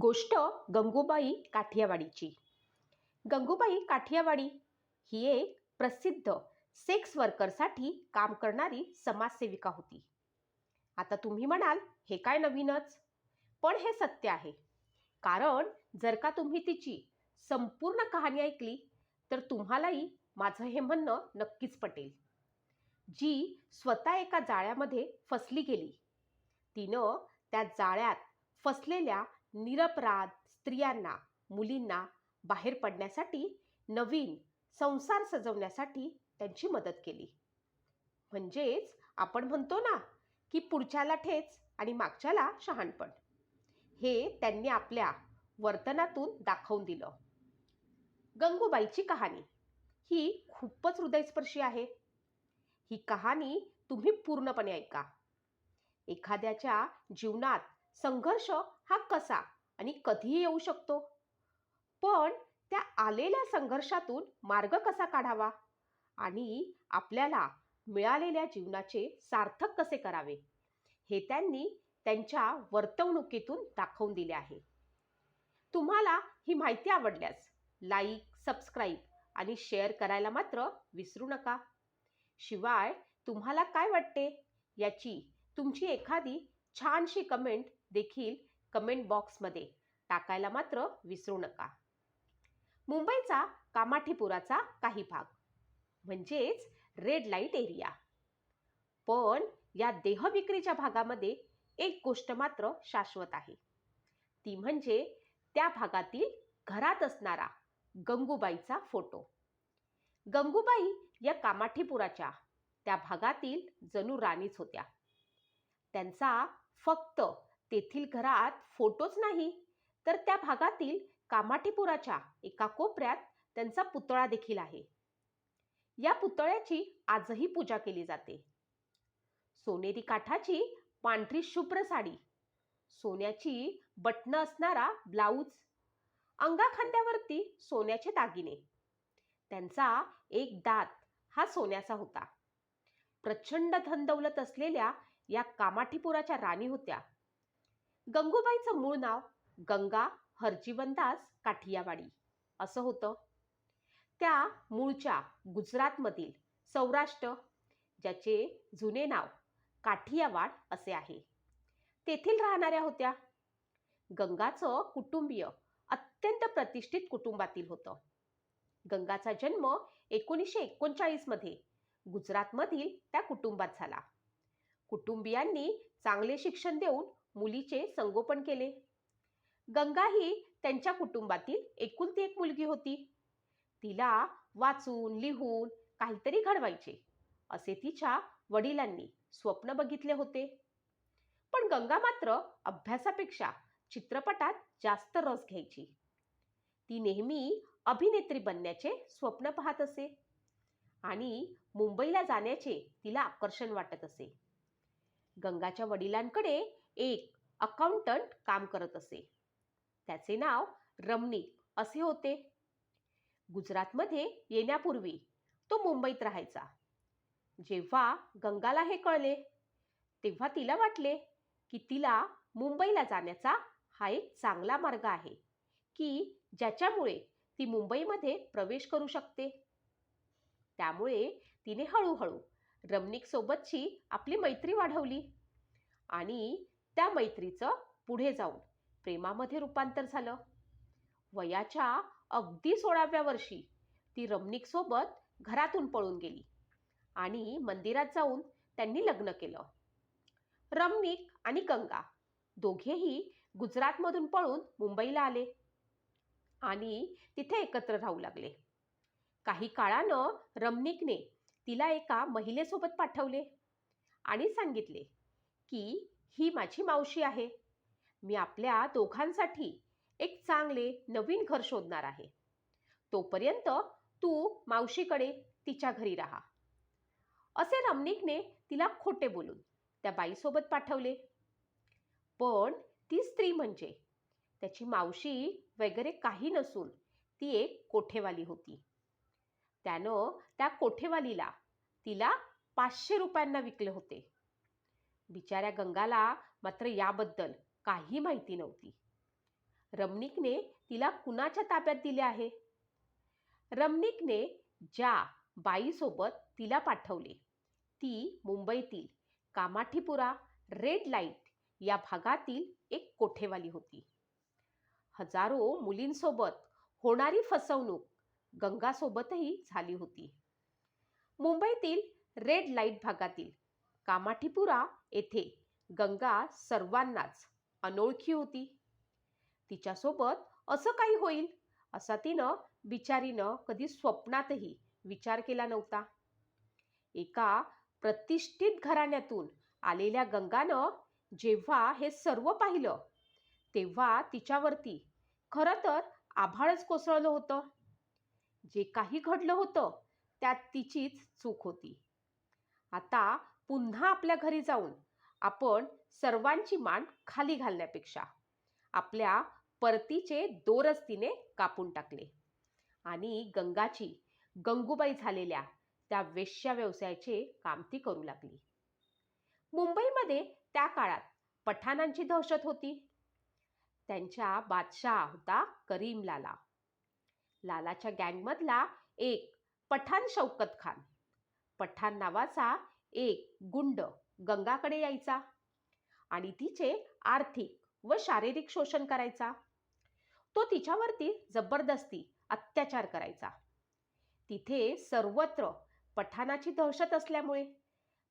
गोष्ट गंगूबाई काठियावाडीची. गंगूबाई काठियावाडी ही एक प्रसिद्ध सेक्स वर्करसाठी काम करणारी समाजसेविका होती. आता तुम्ही म्हणाल हे काय नवीनच? पण हे सत्य आहे. कारण जर का तुम्ही तिची संपूर्ण कहाणी ऐकली तर तुम्हालाही माझं हे म्हणणं नक्कीच पटेल. जी स्वतः एका जाळ्यामध्ये फसली गेली. तिनं त्या जाळ्यात फसलेल्या निरपराध स्त्रियांना मुलींना बाहेर पडण्यासाठी नवीन संसार सजवण्यासाठी त्यांची मदत केली. म्हणजेच आपण म्हणतो ना की पुढच्याला ठेच आणि मागच्याला शहाणपण. हे त्यांनी आपल्या वर्तनातून दाखवून दिलं. गंगूबाईची कहाणी ही खूपच हृदयस्पर्शी आहे. ही कहाणी तुम्ही पूर्णपणे ऐका. एखाद्याच्या जीवनात संघर्ष हा कसा आणि कधीही येऊ शकतो? पण त्या आलेल्या संघर्षातून मार्ग कसा काढावा आणि आपल्याला मिळालेल्या जीवनाचे सार्थक कसे करावे? हे त्यांनी त्यांच्या वर्तवणुकीतून दाखवून दिले आहे. तुम्हाला ही माहिती आवडल्यास लाईक सबस्क्राईब आणि शेअर करायला मात्र विसरू नका. शिवाय तुम्हाला काय वाटते? याची तुमची एखादी छानशी कमेंट देखील कमेंट बॉक्समध्ये टाकायला मात्र विसरू नका. मुंबईचा कामाठीपुराचा काही भाग म्हणजेच रेड लाइट एरिया पण या देहविक्रीच्या भागामध्ये एक गोष्ट मात्र शाश्वत आहे. ती म्हणजे त्या भागातील घरात असणारा गंगूबाईचा फोटो गंगूबाई या कामाठीपुराच्या त्या भागातील जणू राणीच होत्या. त्यांचा फक्त तेथील घरात फोटोच नाही तर त्या भागातील कामाठीपुराच्या एका कोपऱ्यात त्यांचा पुतळा देखील आहे. या पुतळ्याची आजही पूजा केली जाते. सोनेरी काठाची पांढरी शुभ्र साडी सोन्याची बटणं असणारा ब्लाऊज अंगाखांद्यावरती सोन्याचे दागिने. त्यांचा एक दात हा सोन्याचा होता. प्रचंड धनदौलत असलेल्या या कामाठीपुराच्या राणी होत्या. गंगूबाईचं मूळ नाव गंगा हरजीवनदास काठियावाडी असं होतं. त्या मूळच्या गुजरातमधील सौराष्ट्र ज्याचे जुने नाव काठियावाड असे आहे. तेथील राहणाऱ्या होत्या. गंगाचं कुटुंबीय अत्यंत प्रतिष्ठित कुटुंबातील होतं. गंगाचा जन्म एकोणीसशे एकोणचाळीसमध्ये गुजरातमधील त्या कुटुंबात झाला. कुटुंबियांनी चांगले शिक्षण देऊन मुलीचे संगोपन केले. गंगा ही त्यांच्या कुटुंबातील एकुलती एक मुलगी होती. तिला वाचून लिहून काहीतरी घडवायचे असे तिच्या वडिलांनी स्वप्न बघितले होते. पण गंगा मात्र अभ्यासापेक्षा चित्रपटात जास्त रस घ्यायची. ती नेहमी अभिनेत्री बनण्याचे स्वप्न पाहत असे आणि मुंबईला जाण्याचे तिला आकर्षण वाटत असे. गंगाच्या वडिलांकडे एक अकाउंटंट काम करत असे. त्याचे नाव रमणीक असे होते. गुजरातमध्ये येण्यापूर्वी तो मुंबईत राहायचा. जेव्हा गंगाला हे कळले तेव्हा तिला वाटले की तिला मुंबईला जाण्याचा हा एक चांगला मार्ग आहे की ज्याच्यामुळे ती मुंबईमध्ये प्रवेश करू शकते. त्यामुळे तिने हळूहळू रमणीकसोबतची आपली मैत्री वाढवली आणि त्या मैत्रीचं पुढे जाऊन प्रेमामध्ये रूपांतर झालं. वयाच्या अगदी सोळाव्या वर्षी ती रमणीकसोबत घरातून पळून गेली आणि मंदिरात जाऊन त्यांनी लग्न केलं. रमणीक आणि गंगा दोघेही गुजरातमधून पळून मुंबईला आले आणि तिथे एकत्र राहू लागले. काही काळानं रमणीकने तिला एका महिलेसोबत पाठवले आणि सांगितले की ही माझी मावशी आहे. मी आपल्या दोघांसाठी एक चांगले नवीन घर शोधणार आहे. तोपर्यंत तू मावशीकडे तिच्या घरी राहा. असे रमणीकने तिला खोटे बोलून त्या बाईसोबत पाठवले. पण ती स्त्री म्हणजे त्याची मावशी वगैरे काही नसून ती एक कोठेवाली होती. त्यानं त्या कोठेवालीला तिला पाचशे रुपयांना विकले होते. बिचाऱ्या गंगाला मात्र याबद्दल काही माहिती नव्हती. रमणिकने तिला कुणाच्या ताब्यात दिले आहे? रमणिकने ज्या बाईसोबत तिला पाठवले ती मुंबईतील कामाठीपुरा रेड लाइट या भागातील एक कोठेवाली होती. हजारो मुलींसोबत होणारी फसवणूक गंगासोबतही झाली होती. मुंबईतील रेड लाइट भागातील कामाठीपुरा येथे गंगा सर्वांनाच अनोळखी होती. तिच्यासोबत असं काही होईल असा तिनं बिचारीनं कधी स्वप्नातही विचार केला नव्हता. एका प्रतिष्ठित घराण्यातून आलेल्या गंगानं जेव्हा हे सर्व पाहिलं तेव्हा तिच्यावरती खरं तर आभाळच कोसळलं होतं. जे काही घडलं होतं त्यात तिचीच चूक होती. आता पुन्हा आपल्या घरी जाऊन आपण सर्वांची मान खाली घालण्यापेक्षा आपल्या परतीचे दोरच तिने कापून टाकले आणि गंगाची गंगूबाई झालेल्या त्या वेश्या व्यवसायाचे काम ती करू लागली. मुंबईमध्ये त्या काळात पठाणांची दहशत होती. त्यांच्या बादशाह होता करीम लाला लालाच्या गँगमधला एक पठाण शौकत खान. पठाण नावाचा एक गुंड गंगाकडे यायचा आणि तिचे आर्थिक व शारीरिक शोषण करायचा. तो तिच्यावरती जबरदस्ती अत्याचार करायचा. तिथे सर्वत्र पठाणाची दहशत असल्यामुळे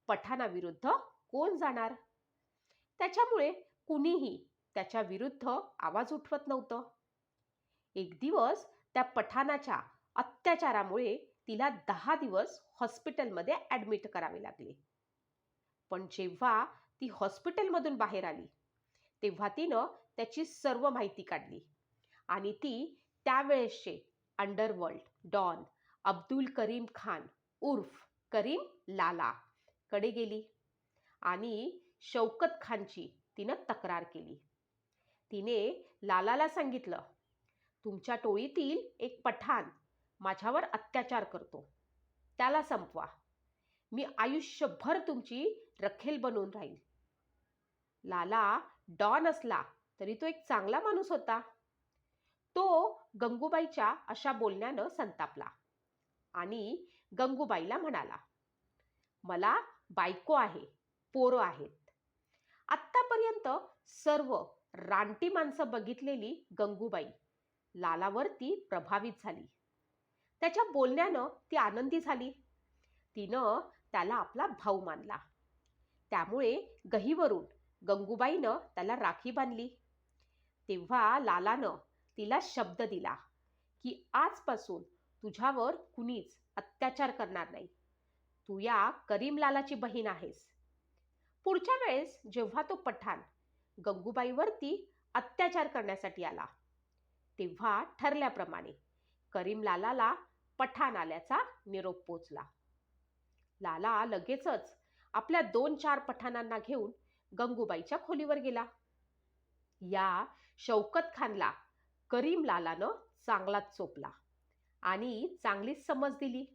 पठाणाविरुद्ध कोण जाणार? त्याच्यामुळे कुणीही त्याच्या विरुद्ध आवाज उठवत नव्हतं. एक दिवस त्या पठाणाच्या अत्याचारामुळे तिला दहा दिवस हॉस्पिटलमध्ये ॲडमिट करावे लागले. पण जेव्हा ती हॉस्पिटलमधून बाहेर आली तेव्हा तिनं त्याची सर्व माहिती काढली आणि ती त्यावेळेसचे अंडरवर्ल्ड डॉन अब्दुल करीम खान उर्फ करीम लाला कडे गेली आणि शौकत खानची तिनं तक्रार केली. तिने लालाला सांगितलं तुमच्या टोळीतील एक पठाण माझ्यावर अत्याचार करतो. त्याला संपवा. मी आयुष्यभर तुमची रखेल बनून राहील. लाला डॉन असला तरी तो एक चांगला माणूस होता. तो गंगूबाईच्या अशा बोलण्यानं संतापला आणि गंगूबाईला म्हणाला मला बायको आहे पोरं आहेत. आत्तापर्यंत सर्व रानटी माणसं बघितलेली गंगूबाई लालावर ती प्रभावित झाली. त्याच्या बोलण्यानं ती आनंदी झाली. तिनं त्याला आपला भाऊ मानला. त्यामुळे गहीवरून गंगूबाईनं त्याला राखी बांधली. तेव्हा लालानं तिला शब्द दिला की आजपासून तुझ्यावर कुणीच अत्याचार करणार नाही. तू या करीमलालाची बहीण आहेस. पुढच्या वेळेस जेव्हा तो पठाण गंगूबाईवरती अत्याचार करण्यासाठी आला तेव्हा ठरल्याप्रमाणे करीमलालाला पठाण आल्याचा निरोप पोचला. लाला लगेचच आपल्या दोन चार पठाणांना घेऊन गंगूबाईच्या खोलीवर गेला. या शौकत खानला करीम लालानं चांगलाच चोपला आणि चांगलीच समज दिली.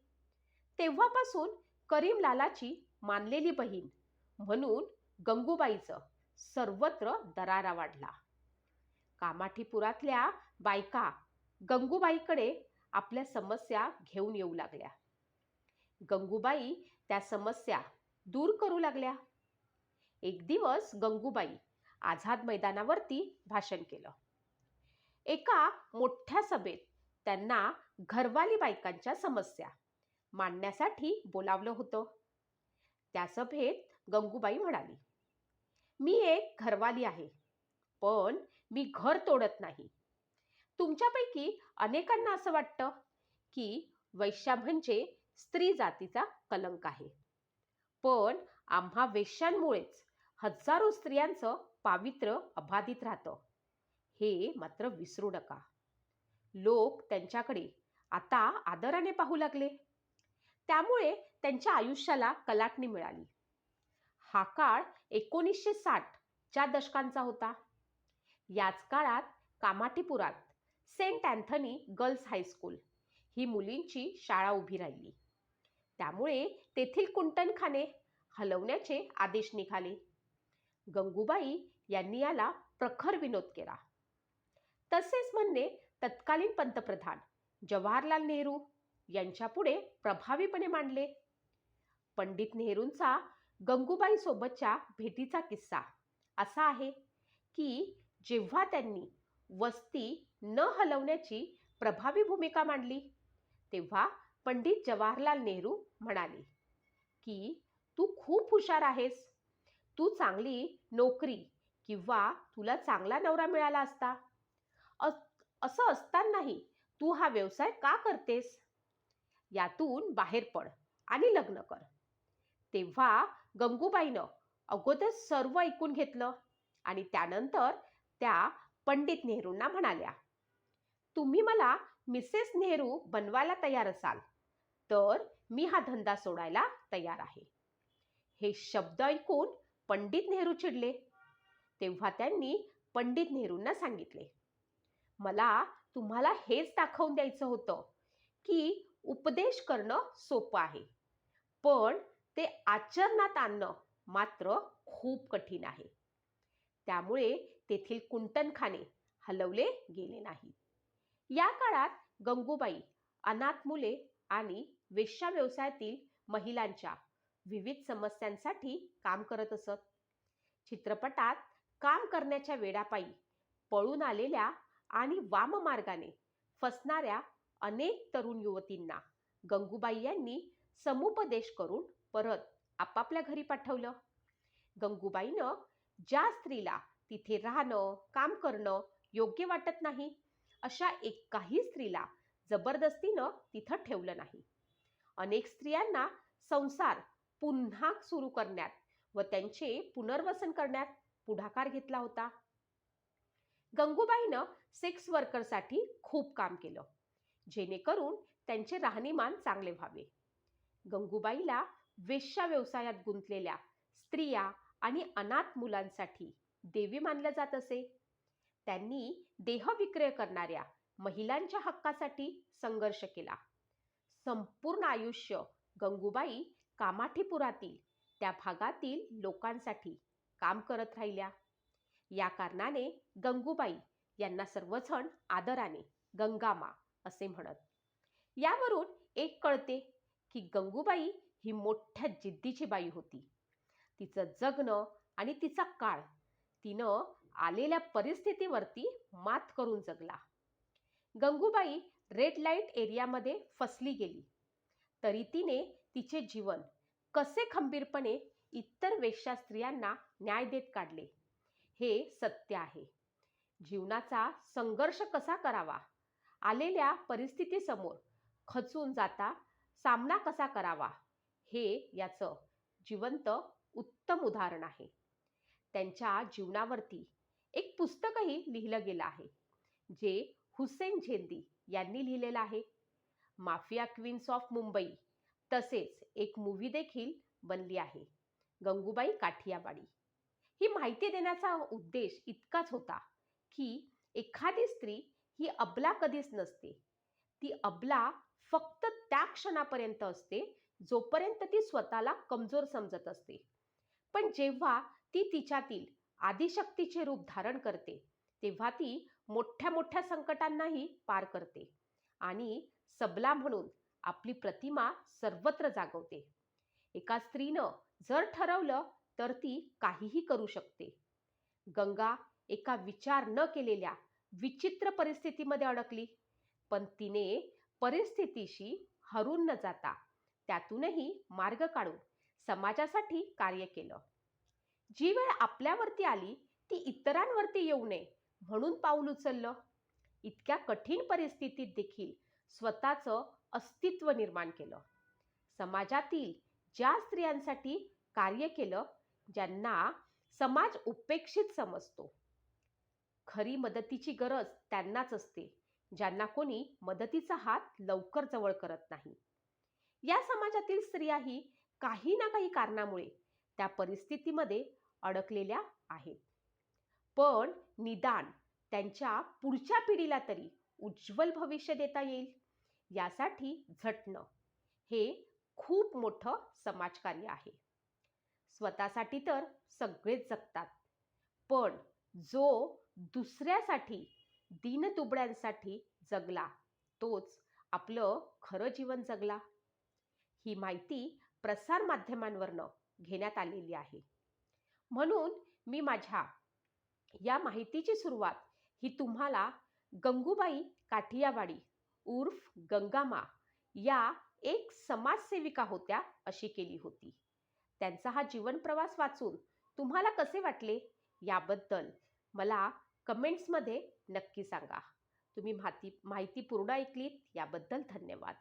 तेव्हापासून करीम लालाची मानलेली बहीण म्हणून गंगूबाईचं सर्वत्र दरारा वाढला. कामाठीपुरातल्या बायका गंगूबाईकडे आपल्या समस्या घेऊन येऊ लागल्या. गंगूबाई त्या समस्या दूर करू लागल्या. एक दिवस गंगूबाई आझाद मैदानावरती भाषण केलं. एका मोठ्या सभेत त्यांना घरवाली बायकांच्या समस्या मांडण्यासाठी बोलावलं होतं. त्या सभेत गंगूबाई म्हणाली मी एक घरवाली आहे पण मी घर तोडत नाही. तुमच्यापैकी अनेकांना असं वाटतं की वैश्या म्हणजे स्त्री जातीचा कलंक आहे. पण आम्हा वेश्यांमुळेच हजारो स्त्रियांचं पावित्र्य अबाधित राहतं. हे मात्र विसरू नका. लोक त्यांच्याकडे आता आदराने पाहू लागले. त्यामुळे त्यांच्या आयुष्याला कलाटणी मिळाली. हा काळ एकोणीसशे साठच्या दशकांचा होता. याच काळात कामाठीपुरात saint Anthony girls high school ही मुलींची शाळा उभी राहिली. त्यामुळे तेथील कुंटणखाने हलवण्याचे आदेश निघाले. गंगूबाई यांनी याला प्रखर विनोद केला. तसेच म्हणणे तत्कालीन पंतप्रधान जवाहरलाल नेहरू यांच्यापुढे प्रभावीपणे मांडले. पंडित नेहरूंचा गंगूबाईसोबतच्या भेटीचा किस्सा असा आहे की जेव्हा त्यांनी वस्ती न हलवण्याची प्रभावी भूमिका मांडली तेव्हा पंडित जवाहरलाल नेहरू म्हणाले की तू खूप हुशार आहेस. तू चांगली नोकरी किंवा तुला चांगला नवरा मिळाला असता. असं असतानाही तू हा व्यवसाय का करतेस? यातून बाहेर पड आणि लग्न कर. तेव्हा गंगूबाईनं अगोदर सर्व ऐकून घेतलं आणि त्यानंतर त्या पंडित नेहरूंना म्हणाल्या तुम्ही मला मिसेस नेहरू बनवायला तयार असाल तर मी हा धंदा सोडायला तयार आहे. हे शब्द ऐकून पंडित नेहरू चिडले. तेव्हा त्यांनी पंडित नेहरूंना सांगितले मला तुम्हाला हेच दाखवून द्यायचं होतं की उपदेश करणं सोपं आहे पण ते आचरणात आणणं मात्र खूप कठीण आहे. त्यामुळे तेथील कुंटनखाने हलवले गेले नाहीत. या काळात गंगूबाई अनाथ मुले आणि वेश्या व्यवसायातील महिलांच्या विविध समस्यांसाठी काम करत असत. चित्रपटात काम करण्याच्या वेडापायी पळून आलेल्या आणि वाममार्गाने फसणाऱ्या अनेक तरुण युवतींना गंगूबाई यांनी समुपदेश करून परत आपापल्या घरी पाठवलं. गंगूबाईनं ज्या स्त्रीला तिथे राहणं काम करणं योग्य वाटत नाही. अशा एकाही स्त्रीला जबरदस्तीनं तिथं ठेवलं नाही. अनेक स्त्रियांना संसार पुन्हा सुरू करण्यात व त्यांचे पुनर्वसन करण्यात पुढाकार घेतला होता. गंगूबाईनं सेक्स वर्करसाठी खूप काम केलं जेणेकरून त्यांचे राहणीमान चांगले व्हावे. गंगूबाईला वेश्या व्यवसायात गुंतलेल्या स्त्रिया आणि अनाथ मुलांसाठी देवी मानलं जात असे. त्यांनी देहविक्रय करणाऱ्या महिलांच्या हक्कासाठी संघर्ष केला. संपूर्ण आयुष्य गंगूबाई कामाठीपुरातील त्या भागातील लोकांसाठी काम करत राहिल्या. या कारणाने गंगूबाई यांना सर्वजण आदराने गंगामा असे म्हणत. यावरून एक कळते की गंगूबाई ही मोठ्या जिद्दीची बाई होती. तिचं जगणं आणि तिचा काळ तिनं आलेल्या परिस्थितीवरती मात करून जगला. गंगूबाई रेड लाइट एरियामध्ये फसली गेली. तरी तिने तिचे जीवन कसे खंबीरपणे इतर वेश्या स्त्रियांना न्याय देत काढले हे सत्य आहे. जीवनाचा संघर्ष कसा करावा? आलेल्या परिस्थितीसमोर खचून जाता सामना कसा करावा? हे याचं जिवंत उत्तम उदाहरण आहे. त्यांच्या जीवनावरती एक पुस्तकही लिहिलं गेलं आहे जे हुसेन झेंदी यांनी लिहिलेलं आहे. माफिया क्वीन्स ऑफ मुंबई तसेच एक मूवी देखील बनली आहे गंगूबाई काठियावाडी. ही माहिती देण्याचा उद्देश इतकाच होता की एखादी स्त्री ही अबला कधीच नसते. ती अबला फक्त त्या क्षणापर्यंत असते जोपर्यंत ती स्वतःला कमजोर समजत असते. पण जेव्हा ती तिच्यातील आदिशक्तीचे रूप धारण करते तेव्हा ती मोठ्या मोठ्या संकटांनाही पार करते आणि सबला म्हणून आपली प्रतिमा सर्वत्र जागवते. एका स्त्रीनं जर ठरवलं तर ती काहीही करू शकते. गंगा एका विचार न केलेल्या विचित्र परिस्थितीमध्ये अडकली पण तिने परिस्थितीशी हरून न जाता त्यातूनही मार्ग काढून समाजासाठी कार्य केलं. जी वेळ आपल्यावरती आली ती इतरांवरती येऊ नये म्हणून पाऊल उचललं. इतक्या कठीण परिस्थितीत देखील स्वतःचं अस्तित्व निर्माण केलं. समाजातील ज्या स्त्रियांसाठी कार्य केलं ज्यांना समाज उपेक्षित समजतो. खरी मदतीची गरज त्यांनाच असते ज्यांना कोणी मदतीचा हात लवकर जवळ करत नाही. या समाजातील स्त्रियाही काही ना काही कारणामुळे त्या परिस्थितीमध्ये अडकलेल्या आहेत. पण निदान त्यांच्या पुढच्या पिढीला तरी उज्ज्वल भविष्य देता येईल. यासाठी झटणं हे खूप मोठं समाजकार्य आहे. स्वतःसाठी तर सगळेच जगतात. पण जो दुसऱ्यासाठी दीनदुबळ्यांसाठी जगला तोच आपलं खरं जीवन जगला. ही माहिती प्रसारमाध्यमांवरनं घेण्यात आलेली आहे. म्हणून मी माझ्या या माहितीची सुरुवात ही तुम्हाला गंगूबाई काठियावाडी उर्फ गंगामा या एक समाजसेविका होत्या अशी केली होती. त्यांचा हा जीवनप्रवास वाचून तुम्हाला कसे वाटले याबद्दल मला कमेंट्समध्ये नक्की सांगा. तुम्ही माहिती माहिती पूर्ण ऐकलीत याबद्दल धन्यवाद.